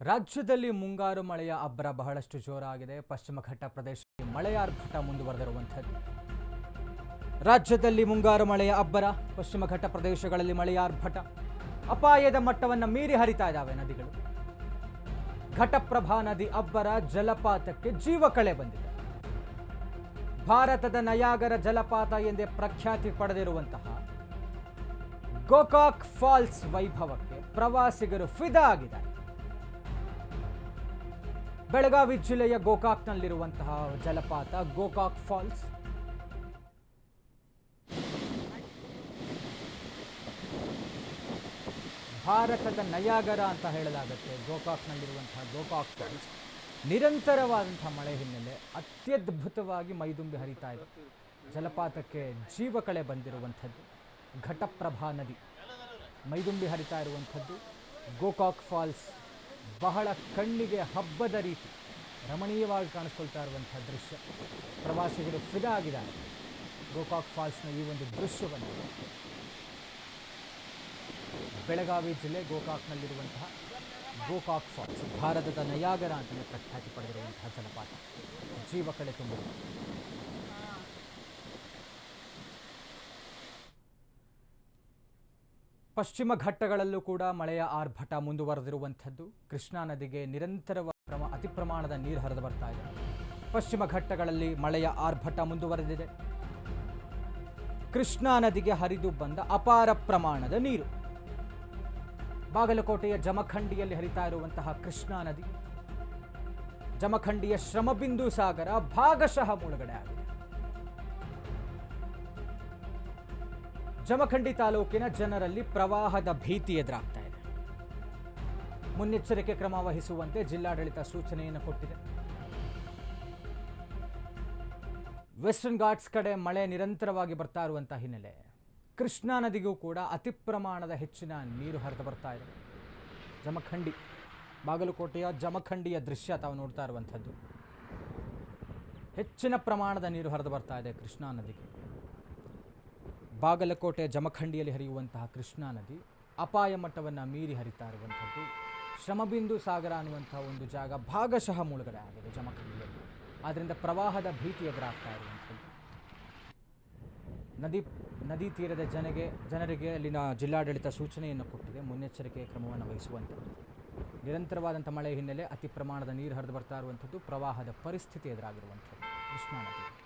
ರಾಜ್ಯದಲ್ಲಿ ಮುಂಗಾರು ಮಳೆಯ ಅಬ್ಬರ ಬಹಳಷ್ಟು ಜೋರಾಗಿದೆ. ಪಶ್ಚಿಮ ಘಟ್ಟ ಪ್ರದೇಶದಲ್ಲಿ ಮಳೆಯಾರ್ಭಟ ಮುಂದುವರೆದಿರುವಂಥದ್ದು. ರಾಜ್ಯದಲ್ಲಿ ಮುಂಗಾರು ಮಳೆಯ ಅಬ್ಬರ, ಪಶ್ಚಿಮ ಘಟ್ಟ ಪ್ರದೇಶಗಳಲ್ಲಿ ಮಳೆಯಾರ್ಭಟ ಅಪಾಯದ ಮಟ್ಟವನ್ನು ಮೀರಿ ಹರಿತಾ ಇದ್ದಾವೆ ನದಿಗಳು. ಘಟಪ್ರಭಾ ನದಿ ಅಬ್ಬರ ಜಲಪಾತಕ್ಕೆ ಜೀವ ಕಳೆ ಬಂದಿದೆ. ಭಾರತದ ನಯಾಗರ ಜಲಪಾತ ಎಂದೇ ಪ್ರಖ್ಯಾತಿ ಪಡೆದಿರುವಂತಹ ಗೋಕಾಕ್ ಫಾಲ್ಸ್ ವೈಭವಕ್ಕೆ ಪ್ರವಾಸಿಗರು ಫಿದಾ ಆಗಿದ್ದಾರೆ. ಬೆಳಗಾವಿ ಜಿಲ್ಲೆಯ ಗೋಕಾಕ್ನಲ್ಲಿರುವಂತಹ ಜಲಪಾತ ಗೋಕಾಕ್ ಫಾಲ್ಸ್. ಭಾರತದ ನಯಾಗರ ಅಂತ ಹೇಳಲಾಗುತ್ತೆ ಗೋಕಾಕ್ನಲ್ಲಿರುವಂತಹ ಗೋಕಾಕ್ ಫಾಲ್ಸ್. ನಿರಂತರವಾದಂತಹ ಮಳೆ ಹಿನ್ನೆಲೆ ಅತ್ಯದ್ಭುತವಾಗಿ ಮೈದುಂಬಿ ಹರಿತಾ ಇದೆ. ಜಲಪಾತಕ್ಕೆ ಜೀವಕಳೆ ಬಂದಿರುವಂಥದ್ದು. ಘಟಪ್ರಭಾ ನದಿ ಮೈದುಂಬಿ ಹರಿತಾ ಇರುವಂಥದ್ದು. ಗೋಕಾಕ್ ಫಾಲ್ಸ್ ಬಹಳ ಕಣ್ಣಿಗೆ ಹಬ್ಬದ ರೀತಿ ರಮಣೀಯವಾಗಿ ಕಾಣಿಸ್ಕೊಳ್ತಾ ಇರುವಂಥ ದೃಶ್ಯ. ಪ್ರವಾಸಿಗರು ಫಿದಾ ಆಗಿದ್ದಾರೆ. ಗೋಕಾಕ್ ಫಾಲ್ಸ್ನ ಈ ಒಂದು ದೃಶ್ಯವನ್ನು ಬೆಳಗಾವಿ ಜಿಲ್ಲೆ ಗೋಕಾಕ್ನಲ್ಲಿರುವಂತಹ ಗೋಕಾಕ್ ಫಾಲ್ಸ್, ಭಾರತದ ನಯಾಗರ ಅಂತಲೇ ಪ್ರಖ್ಯಾತಿ ಪಡೆದಿರುವಂತಹ ಜಲಪಾತ. ಜೀವ ಕಳೆ ತುಂಬಿದೆ ಪಶ್ಚಿಮ ಘಟ್ಟಗಳಲ್ಲೂ ಕೂಡ ಮಳೆಯ ಆರ್ಭಟ ಮುಂದುವರೆದಿರುವಂಥದ್ದು. ಕೃಷ್ಣಾ ನದಿಗೆ ನಿರಂತರವಾದ ಪ್ರಮ ಅತಿ ಪ್ರಮಾಣದ ನೀರು ಹರಿದು ಬರ್ತಾ ಇದೆ. ಪಶ್ಚಿಮ ಘಟ್ಟಗಳಲ್ಲಿ ಮಳೆಯ ಆರ್ಭಟ ಮುಂದುವರೆದಿದೆ. ಕೃಷ್ಣಾ ನದಿಗೆ ಹರಿದು ಬಂದ ಅಪಾರ ಪ್ರಮಾಣದ ನೀರು. ಬಾಗಲಕೋಟೆಯ ಜಮಖಂಡಿಯಲ್ಲಿ ಹರಿತಾ ಇರುವಂತಹ ಕೃಷ್ಣಾ ನದಿ. ಜಮಖಂಡಿಯ ಶ್ರಮಬಿಂದು ಸಾಗರ ಭಾಗಶಃ ಮುಳುಗಡೆ ಆಗಿದೆ. ಜಮಖಂಡಿ ತಾಲೂಕಿನ ಜನರಲ್ಲಿ ಪ್ರವಾಹದ ಭೀತಿ ಎದುರಾಗ್ತಾ ಇದೆ. ಮುನ್ನೆಚ್ಚರಿಕೆ ಕ್ರಮ ವಹಿಸುವಂತೆ ಜಿಲ್ಲಾಡಳಿತ ಸೂಚನೆಯನ್ನು ಕೊಟ್ಟಿದೆ. ವೆಸ್ಟರ್ನ್ ಘಾಟ್ಸ್ ಕಡೆ ಮಳೆ ನಿರಂತರವಾಗಿ ಬರ್ತಾ ಇರುವಂತಹ ಹಿನ್ನೆಲೆ. ಕೃಷ್ಣಾ ನದಿಗೂ ಕೂಡ ಅತಿ ಪ್ರಮಾಣದ ಹೆಚ್ಚಿನ ನೀರು ಹರಿದು ಬರ್ತಾ ಇದೆ. ಜಮಖಂಡಿ, ಬಾಗಲಕೋಟೆಯ ಜಮಖಂಡಿಯ ದೃಶ್ಯ ತಾವು ನೋಡ್ತಾ ಇರುವಂಥದ್ದು. ಹೆಚ್ಚಿನ ಪ್ರಮಾಣದ ನೀರು ಹರಿದು ಬರ್ತಾ ಇದೆ ಕೃಷ್ಣಾ ನದಿಗೆ. ಬಾಗಲಕೋಟೆ ಜಮಖಂಡಿಯಲ್ಲಿ ಹರಿಯುವಂತಹ ಕೃಷ್ಣಾ ನದಿ ಅಪಾಯ ಮಟ್ಟವನ್ನು ಮೀರಿ ಹರಿತಾ ಇರುವಂಥದ್ದು. ಶ್ರಮಬಿಂದು ಸಾಗರ ಅನ್ನುವಂಥ ಒಂದು ಜಾಗ ಭಾಗಶಃ ಮುಳುಗಡೆ ಆಗಿದೆ ಜಮಖಂಡಿಯಲ್ಲಿ. ಆದ್ದರಿಂದ ಪ್ರವಾಹದ ಭೀತಿ ಎದುರಾಗ್ತಾ ಇರುವಂಥದ್ದು. ನದಿ ನದಿ ತೀರದ ಜನಗೆ, ಜನರಿಗೆ ಅಲ್ಲಿನ ಜಿಲ್ಲಾಡಳಿತ ಸೂಚನೆಯನ್ನು ಕೊಟ್ಟಿದೆ. ಮುನ್ನೆಚ್ಚರಿಕೆ ಕ್ರಮವನ್ನು ವಹಿಸುವಂಥದ್ದು. ನಿರಂತರವಾದಂಥ ಮಳೆ ಹಿನ್ನೆಲೆ ಅತಿ ಪ್ರಮಾಣದ ನೀರು ಹರಿದು ಬರ್ತಾ ಇರುವಂಥದ್ದು. ಪ್ರವಾಹದ ಪರಿಸ್ಥಿತಿ ಎದುರಾಗಿರುವಂಥದ್ದು. ಕೃಷ್ಣಾ ನದಿ.